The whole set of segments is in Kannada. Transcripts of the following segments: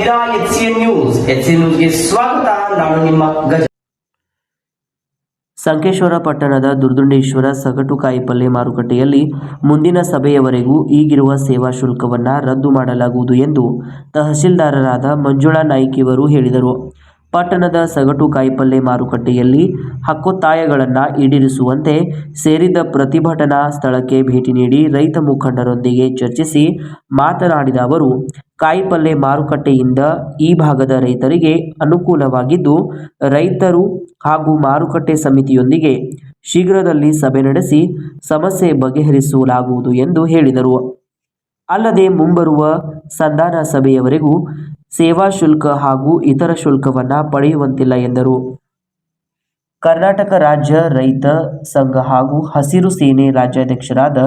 ಎಚ್ ಸಿ ನ್ಯೂಸ್ಗೆ ಸ್ವಾಗತ. ನಾನು ನಿಮ್ಮ ಗಜ ಸಂಕೇಶ್ವರ ಪಟ್ಟಣದ ದುರ್ದುಂಡೇಶ್ವರ ಸಗಟು ಕಾಯಿಪಲ್ಲೆ ಮಾರುಕಟ್ಟೆಯಲ್ಲಿ ಮುಂದಿನ ಸಭೆಯವರೆಗೂ ಈಗಿರುವ ಸೇವಾ ಶುಲ್ಕವನ್ನು ರದ್ದು ಮಾಡಲಾಗುವುದು ಎಂದು ತಹಶೀಲ್ದಾರರಾದ ಮಂಜುಳಾ ನಾಯ್ಕ್ ಇವರು ಹೇಳಿದರು. ಪಟ್ಟಣದ ಸಗಟು ಕಾಯಿಪಲ್ಲೆ ಮಾರುಕಟ್ಟೆಯಲ್ಲಿ ಹಕ್ಕೊತ್ತಾಯಗಳನ್ನು ಈಡೇರಿಸುವಂತೆ ಸೇರಿದ ಪ್ರತಿಭಟನಾ ಸ್ಥಳಕ್ಕೆ ಭೇಟಿ ನೀಡಿ ರೈತ ಮುಖಂಡರೊಂದಿಗೆ ಚರ್ಚಿಸಿ ಮಾತನಾಡಿದ ಅವರು, ಕಾಯಿಪಲ್ಲೆ ಮಾರುಕಟ್ಟೆಯಿಂದ ಈ ಭಾಗದ ರೈತರಿಗೆ ಅನುಕೂಲವಾಗಿದ್ದು, ರೈತರು ಹಾಗೂ ಮಾರುಕಟ್ಟೆ ಸಮಿತಿಯೊಂದಿಗೆ ಶೀಘ್ರದಲ್ಲಿ ಸಭೆ ನಡೆಸಿ ಸಮಸ್ಯೆ ಬಗೆಹರಿಸಲಾಗುವುದು ಎಂದು ಹೇಳಿದರು. ಅಲ್ಲದೆ ಮುಂಬರುವ ಸಂಧಾನ ಸಭೆಯವರೆಗೂ ಸೇವಾ ಶುಲ್ಕ ಹಾಗೂ ಇತರ ಶುಲ್ಕವನ್ನು ಪಡೆಯುವಂತಿಲ್ಲ ಎಂದರು. ಕರ್ನಾಟಕ ರಾಜ್ಯ ರೈತ ಸಂಘ ಹಾಗೂ ಹಸಿರು ಸೇನೆ ರಾಜ್ಯಾಧ್ಯಕ್ಷರಾದ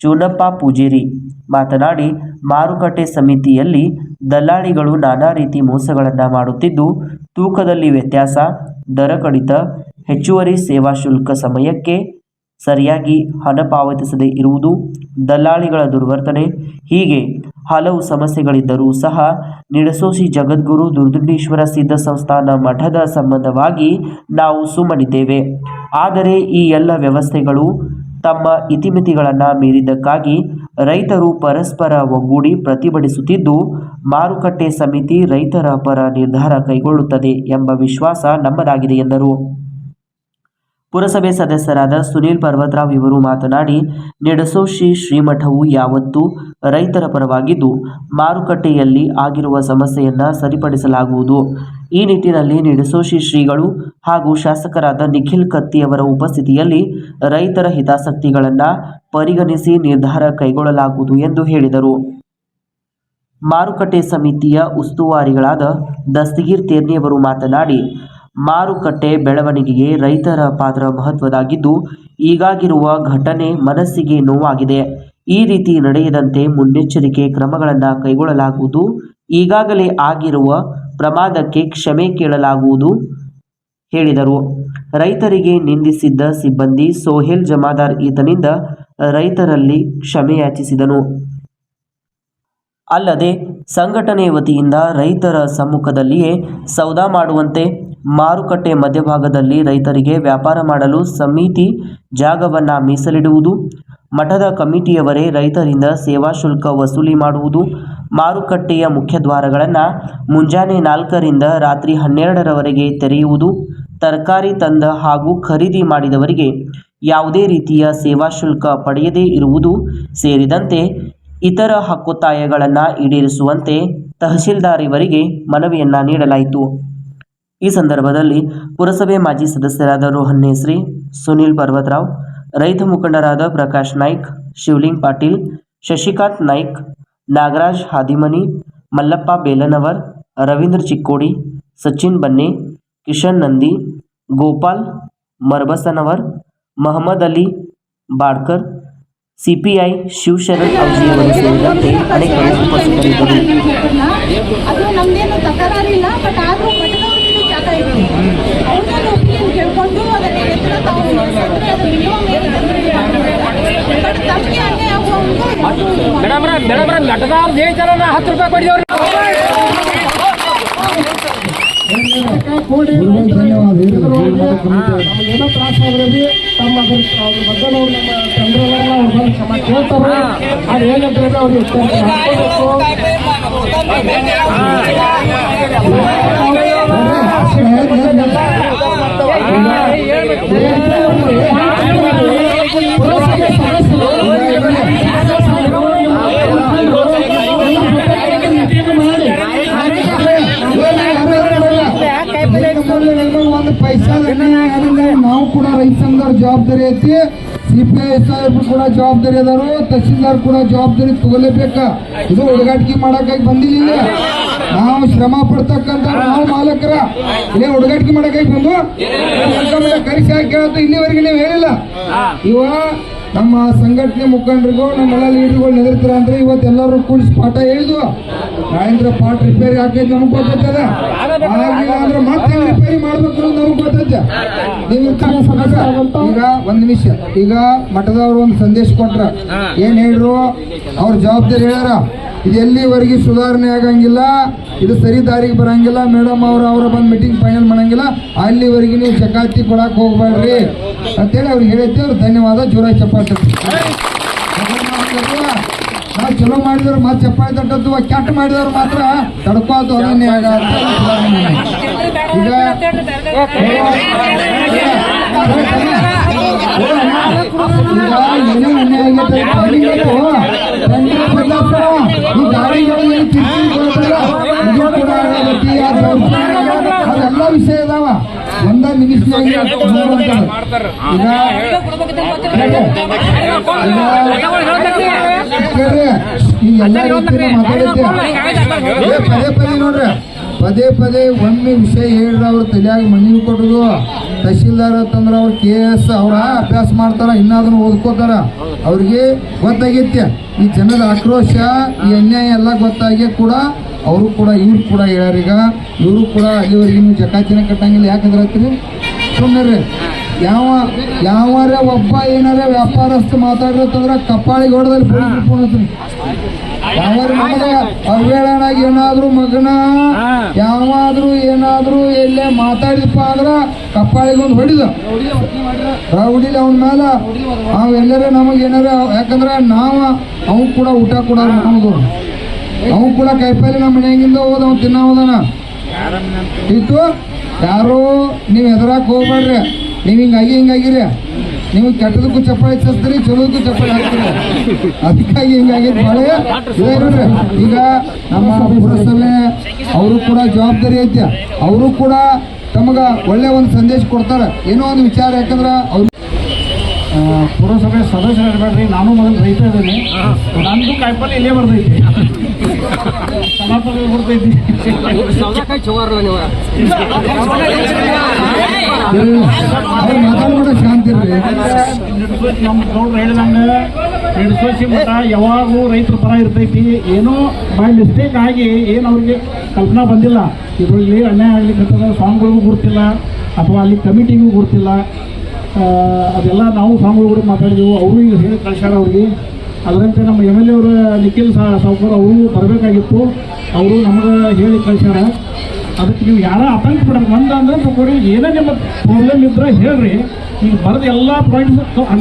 ಚೂನಪ್ಪ ಪೂಜೇರಿ ಮಾತನಾಡಿ, ಮಾರುಕಟ್ಟೆ ಸಮಿತಿಯಲ್ಲಿ ದಲ್ಲಾಳಿಗಳು ನಾನಾ ರೀತಿ ಮೋಸಗಳನ್ನು ಮಾಡುತ್ತಿದ್ದು, ತೂಕದಲ್ಲಿ ವ್ಯತ್ಯಾಸ, ದರ ಕಡಿತ, ಹೆಚ್ಚುವರಿ ಸೇವಾ ಶುಲ್ಕ ಸಮಯಕ್ಕೆ ಸರಿಯಾಗಿ ಹಣ ಪಾವತಿಸದೇ ಇರುವುದು ದಲ್ಲಾಳಿಗಳ ದುರ್ವರ್ತನೆ. ಹೀಗೆ ಹಲವು ಸಮಸ್ಯೆಗಳಿದ್ದರೂ ಸಹ ನಿಡಸೋಸಿ ಜಗದ್ಗುರು ದುರ್ದುಂಡೇಶ್ವರ ಸಿದ್ಧ ಸಂಸ್ಥಾನ ಮಠದ ಸಂಬಂಧವಾಗಿ ನಾವು ಸುಮ್ಮನಿದ್ದೇವೆ. ಆದರೆ ಈ ಎಲ್ಲ ವ್ಯವಸ್ಥೆಗಳು ತಮ್ಮ ಇತಿಮಿತಿಗಳನ್ನು ಮೀರಿದ್ದಕ್ಕಾಗಿ ರೈತರು ಪರಸ್ಪರ ಒಗ್ಗೂಡಿ ಪ್ರತಿಭಟಿಸುತ್ತಿದ್ದು, ಮಾರುಕಟ್ಟೆ ಸಮಿತಿ ರೈತರ ಪರ ನಿರ್ಧಾರ ಕೈಗೊಳ್ಳುತ್ತದೆ ಎಂಬ ವಿಶ್ವಾಸ ನಮ್ಮದಾಗಿದೆ ಎಂದರು. ಪುರಸಭೆ ಸದಸ್ಯರಾದ ಸುನೀಲ್ ಪರ್ವತರಾವ್ ಇವರು ಮಾತನಾಡಿ ನಿಡಸೋಶಿ ಶ್ರೀಮಠವು ಯಾವತ್ತೂ ರೈತರ ಪರವಾಗಿದ್ದು, ಮಾರುಕಟ್ಟೆಯಲ್ಲಿ ಆಗಿರುವ ಸಮಸ್ಯೆಯನ್ನು ಸರಿಪಡಿಸಲಾಗುವುದು. ಈ ನಿಟ್ಟಿನಲ್ಲಿ ನಿಡಸೋಶಿ ಶ್ರೀಗಳು ಹಾಗೂ ಶಾಸಕರಾದ ನಿಖಿಲ್ ಕತ್ತಿಯವರ ಉಪಸ್ಥಿತಿಯಲ್ಲಿ ರೈತರ ಹಿತಾಸಕ್ತಿಗಳನ್ನು ಪರಿಗಣಿಸಿ ನಿರ್ಧಾರ ಕೈಗೊಳ್ಳಲಾಗುವುದು ಎಂದು ಹೇಳಿದರು. ಮಾರುಕಟ್ಟೆ ಸಮಿತಿಯ ಉಸ್ತುವಾರಿಗಳಾದ ದಸ್ತಗೀರ್ ತೇರ್ನಿಯವರು ಮಾತನಾಡಿ ಮಾರುಕಟ್ಟೆ ಬೆಳವಣಿಗೆಗೆ ರೈತರ ಪಾತ್ರ ಮಹತ್ವದಾಗಿದ್ದು ಈಗಾಗಿರುವ ಘಟನೆ ಮನಸ್ಸಿಗೆ ನೋವಾಗಿದೆ. ಈ ರೀತಿ ನಡೆಯದಂತೆ ಮುನ್ನೆಚ್ಚರಿಕೆ ಕ್ರಮಗಳನ್ನು ಕೈಗೊಳ್ಳಲಾಗುವುದು. ಈಗಾಗಲೇ ಆಗಿರುವ ಪ್ರಮಾದಕ್ಕೆ ಕ್ಷಮೆ ಕೇಳಲಾಗುವುದು ಹೇಳಿದರು. ರೈತರಿಗೆ ನಿಂದಿಸಿದ್ದ ಸಿಬ್ಬಂದಿ ಸೋಹೇಲ್ ಜಮಾದಾರ್ ಈತನಿಂದ ರೈತರಲ್ಲಿ ಕ್ಷಮೆಯಾಚಿಸಿದನು ಅಲ್ಲದೆ, ಸಂಘಟನೆ ವತಿಯಿಂದ ರೈತರ ಸಮ್ಮುಖದಲ್ಲಿಯೇ ಸೌದಾ ಮಾಡುವಂತೆ ಮಾರುಕಟ್ಟೆ ಮಧ್ಯಭಾಗದಲ್ಲಿ ರೈತರಿಗೆ ವ್ಯಾಪಾರ ಮಾಡಲು ಸಮಿತಿ ಜಾಗವನ್ನು ಮೀಸಲಿಡುವುದು, ಮಠದ ಕಮಿಟಿಯವರೇ ರೈತರಿಂದ ಸೇವಾ ಶುಲ್ಕ ವಸೂಲಿ ಮಾಡುವುದು, ಮಾರುಕಟ್ಟೆಯ ಮುಖ್ಯದ್ವಾರಗಳನ್ನು ಮುಂಜಾನೆ ನಾಲ್ಕರಿಂದ ರಾತ್ರಿ ಹನ್ನೆರಡರವರೆಗೆ ತೆರೆಯುವುದು, ತರಕಾರಿ ತಂದ ಹಾಗೂ ಖರೀದಿ ಮಾಡಿದವರಿಗೆ ಯಾವುದೇ ರೀತಿಯ ಸೇವಾ ಶುಲ್ಕ ಪಡೆಯದೇ ಇರುವುದು ಸೇರಿದಂತೆ ಇತರ ಹಕ್ಕೊತ್ತಾಯಗಳನ್ನು ಈಡೇರಿಸುವಂತೆ ತಹಶೀಲ್ದಾರ್ ಮನವಿಯನ್ನು ನೀಡಲಾಯಿತು. ಈ ಸಂದರ್ಭದಲ್ಲಿ ಪುರಸಭೆ ಮಾಜಿ ಸದಸ್ಯರಾದ ರೋಹನ್ ನೇಸ್ರಿ ಸುನೀಲ್ ಪರ್ವತರಾವ್ ರೈತ ಮುಖಂಡರಾದ ಪ್ರಕಾಶ್ ನಾಯ್ಕ್ ಶಿವಲಿಂಗ್ ಪಾಟೀಲ್ ಶಶಿಕಾಂತ್ ನಾಯ್ಕ್ ನಾಗರಾಜ್ ಹಾದಿಮನಿ ಮಲ್ಲಪ್ಪ ಬೇಲನವರ್ ರವೀಂದ್ರ ಚಿಕ್ಕೋಡಿ ಸಚಿನ್ ಬನ್ನೆ ಕಿಶನ್ ನಂದಿ ಗೋಪಾಲ್ ಮರ್ಬಸನವರ್ ಮಹಮ್ಮದ್ ಅಲಿ ಬಾಡ್ಕರ್ ಸಿಪಿಐ ಶಿವಶರಣ್ ಅವಜಿಯವರು ಸೇರಿದಂತೆ ಅನೇಕರು ಉಪಸ್ಥಿತರಿದ್ದರು ಮೇಡಮ್ ಮೇಡಮ್ ನಟದವ್ರು ಹೇಳ್ತಾರಲ್ಲ ಹತ್ತು ರೂಪಾಯಿ ಕೊಡಿದವ್ರಿ ಏನೋ ತ್ರಾಸ ಆದ್ರಲ್ಲಿ ತಮ್ಮ ಅದ್ರ ಅದ್ರ ಬಗ್ಗೆ ನಾವು ನಮ್ಮ ಚಂದ್ರವರ್ಣ ಅವ್ರ ಬಂದು ಕ್ಷಮ ಕೇಳ್ತಾರೆ ಅದು ಏನಂದ್ರೆ ಅವ್ರಿಗೆ ಒಂದು ಪೈಸಾ ನಾವು ಕೂಡ ರೈತ ಸಂಘದವ್ರ ಜವಾಬ್ದಾರಿ ಐತಿ ಸಿಪಿಐ ಸಾಹೇಬ್ರು ಕೂಡ ಜವಾಬ್ದಾರಿ ಅದಾರು ತಹಸೀಲ್ದಾರ್ ಕೂಡ ಜವಾಬ್ದಾರಿ ತಗೋಲೇಬೇಕ ಇದು ಹುಡುಗಾಟಿಕೆ ಮಾಡಕ್ಕಾಗಿ ಬಂದಿಲ್ಲ. ನಾವು ಶ್ರಮ ಪಡ್ತಕ್ಕಂತ ನಾವು ಮಾಲಕರ. ಇಲ್ಲೇ ಹುಡುಗಾಟಿಕೆ ಮಾಡಕ್ಕೆ ಬಂದು ಕರೆಸಿ ಹಾಕಿ ಕೇಳತ್ತು ಇಲ್ಲಿವರೆಗೆ ನೀವು ಹೇಳಿಲ್ಲ. ಇವ ನಮ್ಮ ಸಂಘಟನೆ ಮುಖಂಡರಿಗೂ ನಮ್ಮೆಲ್ಲ ಲೀಡರ್ಗಳು ನೆದರ್ತಾರ ಅಂದ್ರೆ ಇವತ್ತು ಎಲ್ಲರೂ ಕೂಡಿಸಿ ಪಾಠ ಹೇಳಿದ್ವು ನಾಯಂದ್ರ ಪಾಠ ರಿಪೇರಿ ಹಾಕೈತಿ ನಮ್ಗೆ ಆಗಿಲ್ಲ ಅಂದ್ರೆ ಮತ್ತೆ ರಿಪೇರಿ ಮಾಡ್ಬೇಕು ನಮ್ಗೆ ಗೊತ್ತೈತೆ. ಈಗ ಒಂದ್ ನಿಮಿಷ. ಈಗ ಮಠದವ್ರು ಒಂದು ಸಂದೇಶ ಕೊಟ್ರ. ಏನ್ ಹೇಳ್ರು? ಅವ್ರ ಜವಾಬ್ದಾರಿ ಹೇಳ್ಯಾರ. ಇದು ಎಲ್ಲಿವರೆಗೆ ಸುಧಾರಣೆ ಆಗಂಗಿಲ್ಲ, ಇದು ಸರಿ ದಾರಿಗೆ ಬರಂಗಿಲ್ಲ ಮೇಡಮ್ ಅವರು ಅವರು ಬಂದು ಮೀಟಿಂಗ್ ಫೈನಲ್ ಮಾಡಂಗಿಲ್ಲ, ಅಲ್ಲಿವರೆಗೆ ನೀವು ಚಕಾತಿ ಕೊಡಕ್ಕೆ ಹೋಗ್ಬೇಡ್ರಿ. ಅಂತೇಳಿ ಅವ್ರಿಗೆ ಅವ್ರು ಧನ್ಯವಾದ ಜೋರ ಚಪ್ಪಾಳೆ ನಾವು ಚಲೋ ಮಾಡಿದವ್ರು ಮಾತು ಚಪ್ಪಾಳೆ ತಟ್ಟದ್ದು ಕೆಟ್ಟ ಮಾಡಿದವ್ರು ಮಾತ್ರ ತಡ್ಕೋದು ಅದನ್ನೇ ಆಗ ಈಗ ಅದೆಲ್ಲ ವಿಷಯ ಇದಾವ ಒಂದ ಮಿನಿಸ್ಟ್ರಿ ಈಗ ಈ ಎಲ್ಲ ರೀತಿಯ ಮಾತಾಡೈತೆ ಏ, ಪದೇ ಪದೇ ನೋಡ್ರಿ. ಪದೇ ಪದೇ ಒಮ್ಮೆ ವಿಷಯ ಹೇಳಿದ್ರೆ ಅವ್ರ ತಲೆಯಾಗಿ ಮನವಿ ಕೊಟ್ಟದು ತಹಶೀಲ್ದಾರ್ ಅಂತಂದ್ರೆ ಅವ್ರು ಕೆ ಎಸ್ ಅವ್ರ ಅಭ್ಯಾಸ ಮಾಡ್ತಾರ ಇನ್ನ ಅದನ್ನ ಓದ್ಕೋತಾರ. ಅವ್ರಿಗೆ ಗೊತ್ತಾಗೈತೆ. ಈ ಜನರ ಆಕ್ರೋಶ ಈ ಅನ್ಯಾಯ ಎಲ್ಲ ಗೊತ್ತಾಗಿ ಕೂಡ ಅವರು ಕೂಡ ಇವ್ರು ಕೂಡ ಹೇಳ್ಯಾರ ಈಗ. ಇವರು ಕೂಡ ಅಲ್ಲಿವರೆಗೆ ನೀವು ಜಕಾಚಿನ ಕಟ್ಟಂಗಿಲ್ಲ. ಯಾಕಂದ್ರೆ ಹತ್ರಿ ಸುಮ್ಮನೆ ಯಾವ ಯಾವಾರ ಒಬ್ಬ ಏನಾರ ವ್ಯಾಪಾರಸ್ಥ ಮಾತಾಡಿರತ್ತಂದ್ರ ಕಪ್ಪಾಳಿಗೆ ಹೊಡೆದಲ್ಲಿ ಅವೇಳನಾಗಿ ಏನಾದ್ರು ಮಗನ? ಯಾವಾದ್ರೂ ಏನಾದ್ರು ಎಲ್ಲೇ ಮಾತಾಡಿದಪ್ಪ ಅಂದ್ರ ಕಪ್ಪಾಳಿಗೊಂದು ಹೊಡಿದ. ರೌಡಿಲಿ ಅವನ ಮೇಲೆ ಅವೆಲ್ಲರ ನಮಗೆ ಏನಾರ ಯಾಕಂದ್ರ ನಾವ ಅವ್ನು ಕೂಡ ಊಟ ಕೂಡ ನಮಗೂ ಅವ್ನು ಕೂಡ ಕೈಪಲ್ಲಿ ನಮ್ಮ ಮನೆಯಾಗಿಂದ ಹೋದ ಅವ್ನು ತಿನ್ನ ಹೋದನ. ಇತ್ತು ಯಾರೋ ನೀವು ಹೆದರಾಕ್ ಹೋಗ್ಬೇಡ್ರಿ ನೀವು ಹಿಂಗಾಗಿ ಹಿಂಗಾಗಿರಿ ನೀವು ಕೆಟ್ಟದಕ್ಕೂ ಚಪ್ಪಾಳೆ ಹಚ್ಚಿಸ್ತೀರಿ ಚಲೋದಕ್ಕೂ ಚಪ್ಪಾಳೆ ಹಾಕ್ತೀರಿ. ಅದಕ್ಕಾಗಿ ಹಿಂಗಾಗಿದ್ದು ಭಾಳ ನೋಡ್ರಿ ಈಗ ನಮ್ಮ ಪುರಸಭೆ ಅವರು ಕೂಡ ಜವಾಬ್ದಾರಿ ಐತೆ. ಅವರು ಕೂಡ ತಮಗೆ ಒಳ್ಳೆ ಒಂದು ಸಂದೇಶ ಕೊಡ್ತಾರೆ. ಏನೋ ಒಂದು ವಿಚಾರ ಯಾಕಂದ್ರೆ ಅವ್ರು ಪುರಸಭೆ ಪುರಸಭೆ ಸದಸ್ಯರಿರ್ಬೇಡ್ರಿ ನಾನು ಮೊದಲು ರೈತ ಇದ್ದೀನಿ. ನಂದು ಕಾಯಿಪಲ್ಲೆ ಇಲ್ಲೇ ಬರ್ತೈತಿ ಬರ್ತೈತಿ ಶಾಂತಿ ಇರ್ರಿ ನಮ್ಮ ಗೌಡ್ರು ಹೇಳಿದಂಗೆ ಹಿಡ್ಸೋಸಿ ಮಠ ಯಾವಾಗೂ ರೈತರ ಪರ ಇರ್ತೈತಿ. ಏನೋ ಬೈ ಮಿಸ್ಟೇಕ್ ಆಗಿ ಏನು ಅವ್ರಿಗೆ ಕಲ್ಪನಾ ಬಂದಿಲ್ಲ. ಇದರಲ್ಲಿ ಅನ್ಯಾಯ ಆಗ್ಲಿಕ್ಕಂತಂದ್ರೆ ಸ್ವಾಮಿಗಳಿಗೂ ಗುರ್ತಿಲ್ಲ ಅಥವಾ ಅಲ್ಲಿ ಕಮಿಟಿಗೂ ಗುರ್ತಿಲ್ಲ. ಅದೆಲ್ಲ ನಾವು ಸ್ವಾಮಿಗಳು ಮಾತಾಡಿದೆವು. ಅವರು ಈಗ ಹೇಳಿ ಕಳ್ಸ್ಯಾರ ಅವ್ರಿಗೆ. ಅದರಂತೆ ನಮ್ಮ ಎಂ ಎಲ್ ಎ ಅವರು ನಿಖಿಲ್ ಸಾವ್ಕರ್ ಅವರು ಬರಬೇಕಾಗಿತ್ತು. ಅವರು ನಮಗೆ ಹೇಳಿ ಕಳ್ಸ್ಯಾರ. ಅದಕ್ಕೆ ನೀವು ಯಾರ ಆತಂಕ ಪಡೋದು ಒಂದು ಅಂದ್ರೆ ತಗೊಳ್ಳಿ ಏನೇ ನಿಮ್ಮ ಪ್ರಾಬ್ಲಮ್ ಇದ್ರೆ ಹೇಳ್ರಿ. ಈಗ ಬರೆದ ಎಲ್ಲ points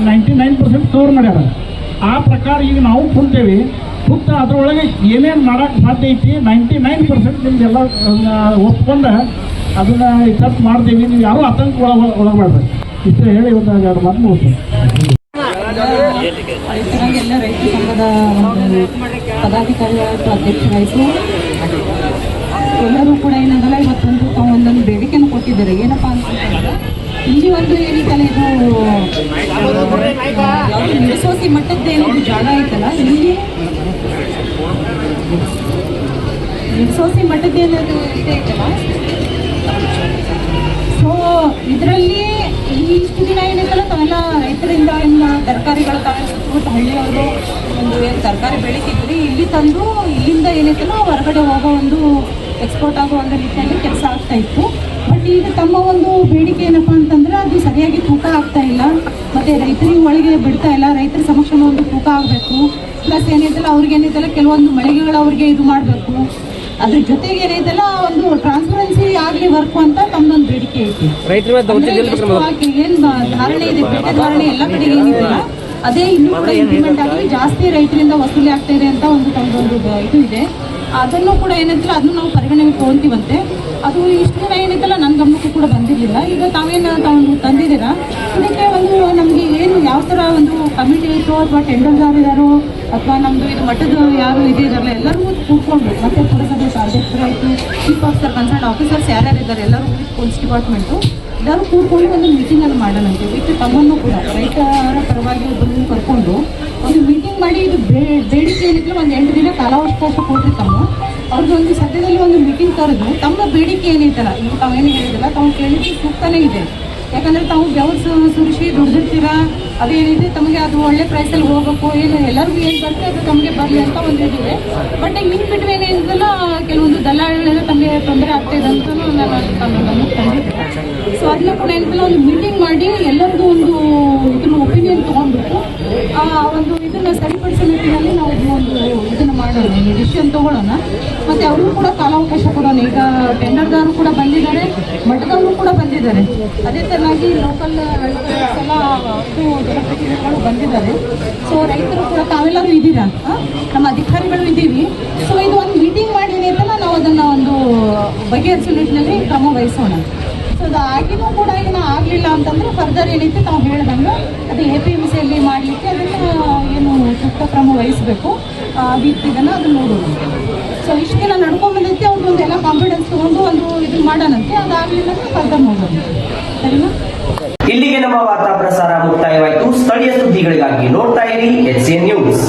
ninety nine percent cover ಮಾಡ್ಯಾರ. ಆ ಪ್ರಕಾರ ಈಗ ನಾವು ಕುಂತೇವಿ. ಕುಂತ ಅದರೊಳಗೆ ಏನೇನು ಮಾಡೋಕ್ಕೆ ಸಾಧ್ಯ ಐತಿ ನೈಂಟಿ ನೈನ್ ಪರ್ಸೆಂಟ್ ನಿಮ್ದೆಲ್ಲ ಒಪ್ಕೊಂಡು ಅದನ್ನು ಖರ್ಚು ಮಾಡ್ತೀವಿ. ನೀವು ಯಾರೂ ಆತಂಕ ಒಳಗ ಒಳಗಬೇಡ್ರಿ ಇಷ್ಟೇ ಹೇಳಿ ಇವತ್ತು ಎರಡು ಮಾತು ಮುಗಿಸ್ತೀನಿ. ರೈತರಾಗೆಲ್ಲ ರೈತ ಸಂಘದ ಒಂದು ಪದಾಧಿಕಾರಿಗಳಾಯ್ತು ಅಧ್ಯಕ್ಷರಾಯಿತು ಎಲ್ಲರೂ ಕೂಡ ಏನಂದಲ್ಲ ಇವತ್ತೊಂದು ಒಂದೊಂದು ಬೇಡಿಕೆಯನ್ನು ಕೊಟ್ಟಿದ್ದಾರೆ. ಏನಪ್ಪಾ ಅಂತಂದ್ರೆ, ಇಲ್ಲಿ ಒಂದು ಏನಿತ್ತಲ್ಲ ಇದು, ಯಾವ್ದು ನಿಡ್ಸೋಸಿ ಮಟ್ಟದ ಏನಿದು ಜಾಗ ಐತಲ್ಲ, ಇಲ್ಲಿ ನಿಡ್ಸೋಸಿ ಮಟ್ಟದ ಏನಾದ್ರು ಇದೆ ಐತಲ್ಲ. ಸೊ ಇದರಲ್ಲಿ ಇಷ್ಟು ದಿನ ಏನೈತಲ್ಲ ತಾವೆಲ್ಲ ರೈತರಿಂದ ಇನ್ನು ತರಕಾರಿಗಳ ಸುತ್ತಮುತ್ತ ಹಳ್ಳಿಯವರು ಒಂದು ಏನು ತರಕಾರಿ ಬೆಳೀತಿದ್ರಿ ಇಲ್ಲಿ ತಂದು ಇಲ್ಲಿಂದ ಏನೈತಲ್ಲ ಹೊರಗಡೆ ಹೋಗೋ ಒಂದು ಎಕ್ಸ್ಪೋರ್ಟ್ ಆಗೋ ಒಂದು ರೀತಿಯಲ್ಲಿ ಕೆಲಸ ಆಗ್ತಾ ಇತ್ತು. ಬಟ್ ಈಗ ತಮ್ಮ ಒಂದು ಬೇಡಿಕೆ ಏನಪ್ಪ ಅಂತಂದ್ರೆ ಅದು ಸರಿಯಾಗಿ ತೂಕ ಆಗ್ತಾ ಇಲ್ಲ. ಮತ್ತೆ ರೈತರಿಗೆ ಒಳಗೆ ಬಿಡ್ತಾ ಇಲ್ಲ. ರೈತರ ಸಮಕ್ಷಮ ಒಂದು ತೂಕ ಆಗಬೇಕು. ಪ್ಲಸ್ ಏನೈತಲ್ಲ ಅವ್ರಿಗೆ ಏನೈತಲ್ಲ ಕೆಲವೊಂದು ಮಳಿಗೆಗಳು ಅವ್ರಿಗೆ ಇದು ಮಾಡಬೇಕು. ಅದ್ರ ಜೊತೆಗೆ ಏನೈತಲ್ಲ ಒಂದು ಟ್ರಾನ್ಸ್ಪರೆನ್ಸಿ ಆಗಲಿ ವರ್ಕ್ ಅಂತ ತಮ್ಮದೊಂದು ಬೇಡಿಕೆ ಐತಿ. ಏನು ಧಾರಣೆ ಇದೆ ಬೇಟೆ ಧಾರಣೆ ಎಲ್ಲ ಕಡೆ ಏನಿದೆಯಲ್ಲ ಅದೇ ಇನ್ನೂ ಕೂಡ ಇಂಪ್ಲಿಮೆಂಟ್ ಆಗಿ ಜಾಸ್ತಿ ರೈತರಿಂದ ವಸೂಲಿ ಆಗ್ತಾ ಇದೆ ಅಂತ ಒಂದು ತಮ್ಮದೊಂದು ಇದು ಇದೆ ಅದನ್ನು ಕೂಡ ಏನೈತಲ್ಲ ಅದನ್ನು ನಾವು ಪರಿಗಣನೆಗೆ ತಗೊಂತೀವಂತೆ. ಅದು ಇಷ್ಟು ದಿನ ಏನೈತಲ್ಲ ನನ್ನ ಗಮನಕ್ಕೂ ಕೂಡ ಬಂದಿರಲಿಲ್ಲ. ಈಗ ತಾವೇನು ತಾವು ತಂದಿದ್ದೀರಾ? ಇದಕ್ಕೆ ಒಂದು ನಮಗೆ ಏನು ಯಾವ ಥರ ಒಂದು ಕಮಿಟಿ ಇತ್ತು ಅಥವಾ ಟೆಂಡರ್ದಾರ್ ಇದ್ದಾರೋ ಅಥವಾ ನಮ್ಮದು ಇದು ಮಠದ ಯಾರು ಇದು ಇದಾರಲ್ಲ ಕೂತ್ಕೊಂಡ್ರು ಕೂತ್ಕೊಂಡು ಮತ್ತೆ ಪುರಸಭೆ ಅಧ್ಯಕ್ಷರಾಯಿತು ಚೀಫ್ ಆಫೀಸರ್ ಕನ್ಸರ್ನ್ ಆಫೀಸರ್ಸ್ ಯಾರ್ಯಾರು ಇದ್ದಾರೆ, ಎಲ್ಲರೂ ಪೊಲೀಸ್ ಡಿಪಾರ್ಟ್ಮೆಂಟು ಎಲ್ಲರೂ ಕೂತ್ಕೊಂಡು ಒಂದು ಮೀಟಿಂಗ್ ಅನ್ನು ಮಾಡೋಣಂತೆ ವಿತ್ ತಮ್ಮನ್ನು ಕೂಡ ರೈತರ ಪರವಾಗಿ ಒಬ್ಬರನ್ನು ಕರ್ಕೊಂಡು ಒಂದು ಮೀಟಿಂಗ್ ಮಾಡಿ ಇದು ಬೇಡಿಕೆ ಏನಿದ್ರು ಒಂದು ಎಂಟು ದಿನ ಕಾಲಾವಕಾಶ ಕೊಟ್ಟರೆ ತಮ್ಮ. ಅವ್ರದ್ದು ಒಂದು ಸದ್ಯದಲ್ಲಿ ಒಂದು ಮೀಟಿಂಗ್ ಕರೆದು ತಮ್ಮ ಬೇಡಿಕೆ ಏನೈತಲ್ಲ ಇವು ತಾವೇನು ಹೇಳಿದಲ್ಲ ತಾವು ಕೇಳಿದ್ದು ಸೂಕ್ತನೇ ಇದೆ. ಯಾಕಂದ್ರೆ ತಾವು ಬೆವರು ಸುರಿಸಿ ದುಡ್ದಿರ್ತೀರಾ ಅದೇನಿದೆ ತಮಗೆ ಅದು ಒಳ್ಳೆ ಪ್ರೈಸಲ್ಲಿ ಹೋಗಬೇಕು. ಏನು, ಎಲ್ಲರಿಗೂ ಏನು ಬರ್ತದೆ ಅದು ತಮಗೆ ಬರಲಿ ಅಂತ ಒಂದು ಇದಿದೆ ಬಟ್ ಈಗ ಇನ್ ಬಿಟ್ವೀನ್ ಏನಿದೆಲ್ಲ ಕೆಲವೊಂದು ದಲ್ಲಾಳಿಗಳೆಲ್ಲ ತಮಗೆ ತೊಂದರೆ ಆಗ್ತಿದೆ ಅಂತ ನಾನು ಅದು ಸೊ ಅದನ್ನ ಕೂಡ ಏನಿಲ್ಲ ಒಂದು ಮೀಟಿಂಗ್ ಮಾಡಿ ಎಲ್ಲರದ್ದು ಒಂದು ಇದನ್ನು ಒಪಿನಿಯನ್ ತೊಗೊಂಡ್ಬಿಟ್ಟು, ಆ ಒಂದು ಇದನ್ನ ಸರಿಪಡಿಸೋ ನಿಟ್ಟಿನಲ್ಲಿ ನಾವು ಒಂದು ಇದನ್ನ ಈ ಡಿಸಿಷನ್ ತೊಗೊಳ್ಳೋಣ ಮತ್ತೆ ಅವರು ಕೂಡ ಕಾಲಾವಕಾಶ ಕೊಡೋಣ. ಈಗ ಟೆಂಡರ್ದವರು ಕೂಡ ಬಂದಿದ್ದಾರೆ, ಮಠದವರು ಕೂಡ ಬಂದಿದ್ದಾರೆ. ಅದೇ ತರನಾಗಿ ಲೋಕಲ್ ಎಲ್ಲ ಇದು ಜನಪ್ರತಿನಿಧಿಗಳು ಬಂದಿದ್ದಾರೆ. ಸೊ ರೈತರು ಕೂಡ ತಾವೆಲ್ಲರೂ ಇದ್ದೀರಾ? ನಮ್ಮ ಅಧಿಕಾರಿಗಳು ಇದ್ದೀವಿ. ಸೊ ಇದು ಒಂದು ಮೀಟಿಂಗ್ ಮಾಡಿ ಅಂತ ನಾವು ಅದನ್ನ ಒಂದು ಬಗೆಹರಿಸೋ ನಿಟ್ಟಿನಲ್ಲಿ ಕ್ರಮ ವಹಿಸೋಣ. ಸೊ ಅದು ಆಗಿನೂ ಕೂಡ ಏನು ಆಗಲಿಲ್ಲ ಅಂತಂದ್ರೆ ಫರ್ದರ್ ಏನೈತೆ ನಾವು ಹೇಳ್ದಂಗೆ ಅದು ಎ ಪಿ ಎಂ ಸಿಯಲ್ಲಿ ಮಾಡಲಿಕ್ಕೆ ಅದನ್ನು ಏನು ಸೂಕ್ತ ಕ್ರಮ ವಹಿಸಬೇಕು. ಇದನ್ನು ಅದನ್ನ ನೋಡೋದು. ಸೊ ಇಷ್ಟು ದಿನ ನಡ್ಕೊಂಬಂದೈತೆ ಒಂದು ಎಲ್ಲ ಕಾನ್ಫಿಡೆನ್ಸ್ ತಗೊಂಡು ಒಂದು ಇದು ಮಾಡೋಣಂತೆ ಅದಾಗಲಿಲ್ಲ ಫರ್ದರ್ ನೋಡೋಣ ಸರಿನಾ? ಇಲ್ಲಿಗೆ ನಮ್ಮ ವಾರ್ತಾ ಪ್ರಸಾರ ಮುಕ್ತಾಯವಾಯಿತು. ಸ್ಥಳೀಯ ಸುದ್ದಿಗಳಿಗಾಗಿ ನೋಡ್ತಾ ಇರಿ ಎಚ್ ನ್ಯೂಸ್.